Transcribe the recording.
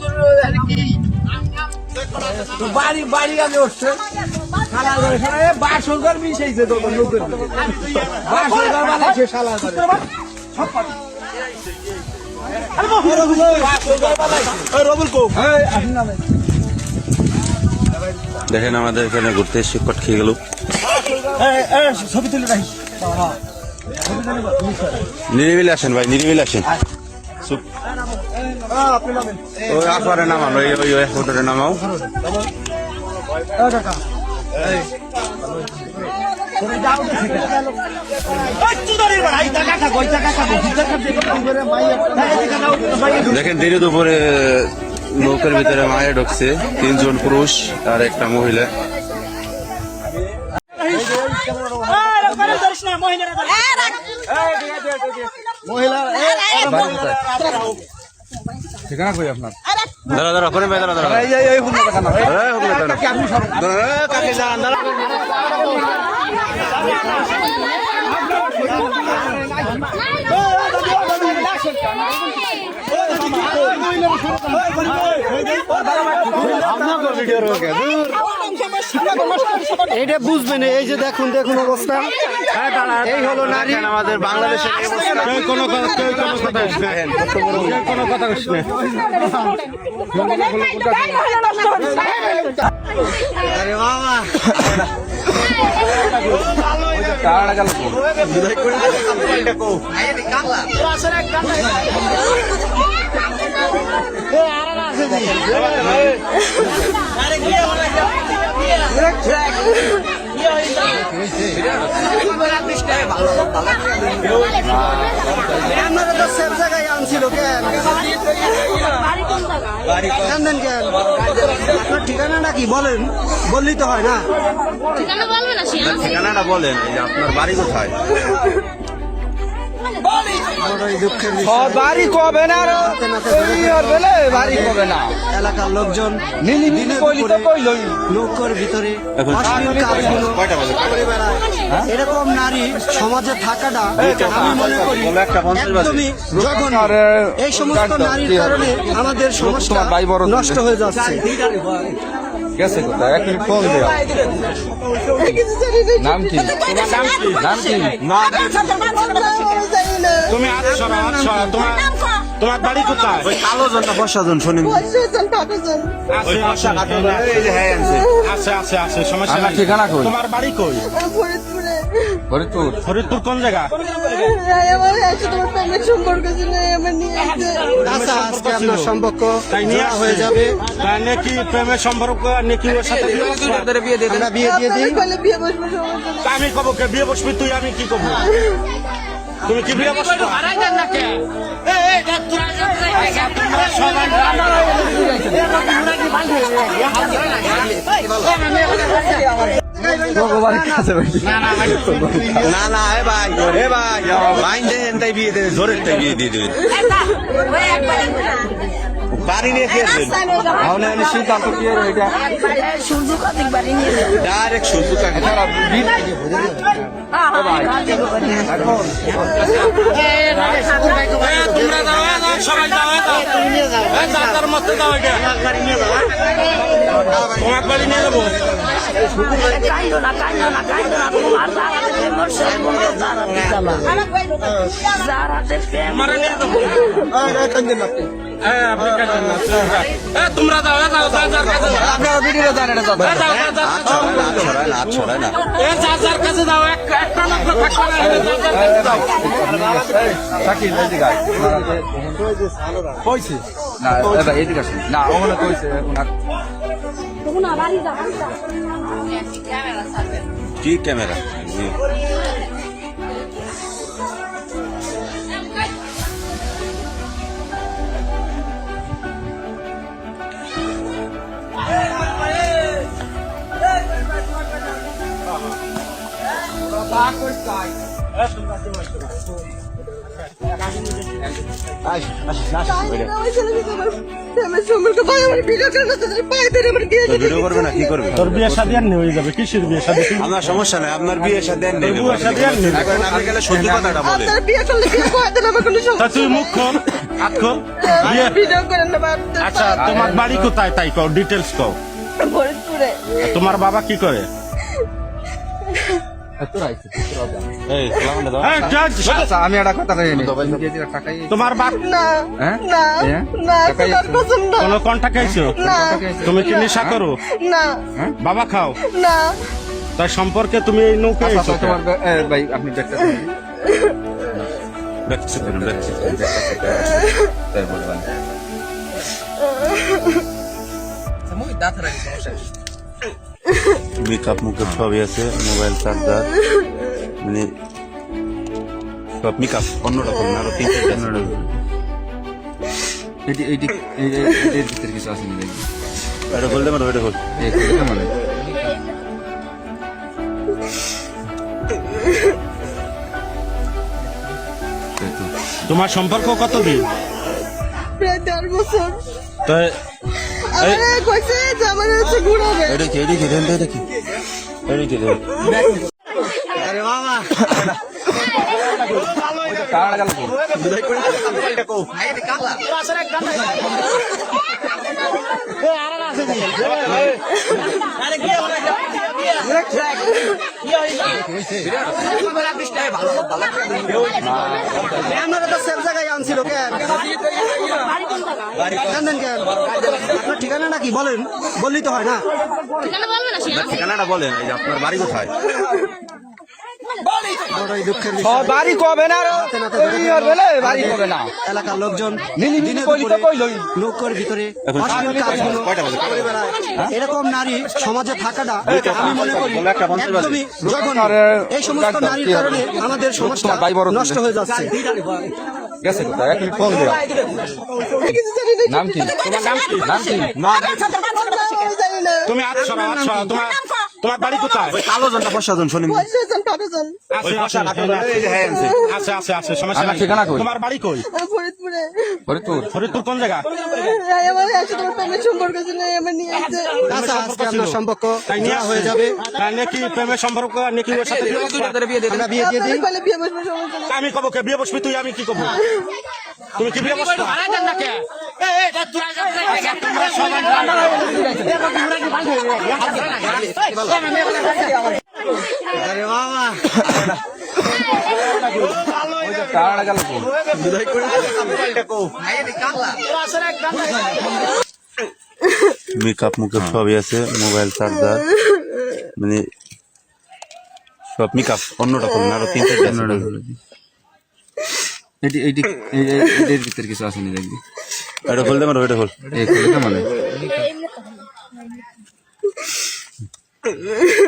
তোর আরে কি বাড়ি বাড়ি আমি উঠছে। শালা করে শালা এ ঘর মিশাইছে ঘর বানাইছে শালা। দেখেন আমাদের এখানে ঘুরতে এসে কট খেয়ে গেল। ছবি তুলে নিরিবিলি আসেন ভাই নিরিবিলি আসেন। চুপ। ওই আসবারে নামান ওই ওই ওই হোটেলে নামাও দেখেন দেরি দুপুরে নৌকার ভিতরে মায়ে ঢুকছে তিনজন পুরুষ আর একটা মহিলা মহিলা ঠিকানা কই আপনার? দাঁড়া দাঁড়া করে ভাই দাঁড়া দাঁড়া। এই এই এই হুন টাকা না। এই, আপনি দাঁড়া। দাঁড়া, কাকে যান, দাঁড়া। এটা বুঝবেন এই যে দেখুন দেখুন অবস্থা এই হলো নারী আমাদের বাংলাদেশের। কোনো কোনো কথা দেখেন, কত বড় কেউ কোনো কথা কইস না। আপনারা তো সেফ জায়গায় আনছিল কেন কান্দেন কেন আপনার ঠিকানাটা কি বলেন বললেই তো হয় না ঠিকানা না ঠিকানাটা বলেন আপনার বাড়ি কোথায় বাড়ি কবে না বাড়ি কবে না? এলাকার লোকজন ভিতরে বেড়ায় এরকম নারী সমাজে থাকাটা আমি মনে করি বলো একটা পঞ্চাশ বাজে। একদমই জঘন্য। এই সমস্ত নারীর কারণে আমাদের সমাজটা বড় নষ্ট হয়ে যাচ্ছে। গেছে কোথায় এক মিনিট ফোন দেও নাম কি নাম কি নাম তুমি আচ্ছা আচ্ছা তোমার তোমার বাড়ি কোথায় ওই কালো জনটা বসা জন শোনেন হ্যাঁ আছে আছে আছে সমস্যা নাই ঠিকানা কই? তোমার বাড়ি কই ফরিদপুরে ফরিদপুর কোন জায়গা আচ্ছা আজকে আপনার সম্পর্ক তাই নিয়ে হয়ে যাবে নাকি প্রেমের সম্পর্ক নাকি ওর সাথে বিয়ে বসবো? আমরা বিয়ে দিয়ে দিই আমি কব কে বিয়ে বসবি তুই আমি কি কব তুমি কি বিয়ে বসবো ভগবানের কাছে না না এ ভাই এ ভাই বাইন দেন তাই বিয়ে দেন জোরের তাই বিয়ে দিয়ে দেবেন বাড়ি নিয়ে তাহলে আমি সিদ্ধান্ত কি এটা? ডাইরেক্ট কাকে তোমরা সবাই তার মধ্যে যাও এটা। তোমার বাড়ি নিয়ে যাব। কাইলো না কাইলো না কাইলো না তোমার জারাতে প্রেমর সম্পর্ক জারাতে চালা জারাতে প্রেম না, তোমরা যাও এ যাও, যার কাছে যাও। ভিডিও জানেন এটা যাও, কাছে যাও। না ছড়ায় না এ যার যার কাছে যাও একটা লোক থাকবে না, যার যার কাছে যাও। শাকিল এদিকে আয়। কইছে না এদিকে আসুন না ওখানে কইছে ওনার কি ক্যামেরা জি। প্রেমের সম্পর্ক তোর বিয়ে শাদী আর হয়ে যাবে কিসের বিয়ে শাদী আপনার সমস্যা নাই আপনার বিয়ে সাথে নেই। বিয়ে শাদী আর নেই। আপনি গেলে সত্যি কথাটা বলেন বিয়ে করলে বিয়ে করে আমার কোনো সমস্যা তুই মুখ খোল হাত খোল। ভিডিও করে না আচ্ছা তোমার বাড়ি কোথায়? তাই কও ডিটেলস কও। তোমার বাবা কি করে? আমি একটা কথা তোমার বাপ হ্যাঁ? না হ্যাঁ? না টাকাই তোমার পছন্দ। কোনো কন্টাক্ট আইছো তুমি কি নেশা করো? না। বাবা খাও। না। তার সম্পর্কে তুমি এই নৌকে আচ্ছা, তোমার ভাই আপনি ব্যাগটা মেকআপ মুকআপ সবই আছে মোবাইল চার্জার মানে সব মেকআপ অন্যরকম না আরও তিন চারটা এটি এটি এই এই- এটির ভিতরে কিছু আছে না দেখি এটা বলতে পারো এটা বল এই মানে তোমার সম্পর্ক কতদিন? প্রায় দেড় বছর। তো আমার কইছে যে আমার হচ্ছে ঘুরাবে এটা কি এটা কি এটা কি এটা গেল কি? আপনারা তো কেন জানেন কেন আপনার ঠিকানা নাকি বলেন বললেই তো হয় না ঠিকানাটা বলেন আপনার বাড়ি কোথায়? বাড়ি কবে না। বাড়ি কবে না? এলাকার লোকজন। নৌকোর ভিতরে। এরকম নারী সমাজে থাকাটা আমি মনে করি। একদমই এই সমস্ত নারীর কারণে আমাদের সমাজটা বড় নষ্ট হয়ে যাচ্ছে। গেছে কোথায়? এক ফোন দিও নাম কি? তোমার নাম কি? নাম কি? তুমি আচ্ছা তোমার তোমার বাড়ি কোথায়? কালো জনটা প্রশাসন শুনি। পয়সা পাঠাচ্ছেন আছে আছে আছে। আছে আছে সমস্যা আপনার নাই। ঠিকানা কই? তোমার বাড়ি কই? ফরিদপুরে। ফরিদপুর? ফরিদপুর কোন জায়গা? আমার প্রেমের সম্পর্ক ছিল আমার নিয়ে আসছে। আচ্ছা আজকে সম্পর্ক নিয়ে হয়ে যাবে। নাকি প্রেমের সম্পর্ক নাকি ওর সাথে বিয়ে? বিয়ে দিয়ে দিই। আমি কব কে? বিয়ে বসবি তুই আমি কি কব? তুমি কি বিয়ে বসবা কারা গেল কি? মেকআপ মুকআপ সবই আছে মোবাইল চার্জার মানে সব মেকআপ অন্যরকম না আরও তিন চারটা এটি এটি এটির ভিতরে কিছু আছে দেখবি দেখি এটা বলতে মারো এটা বল এই খুলে মানে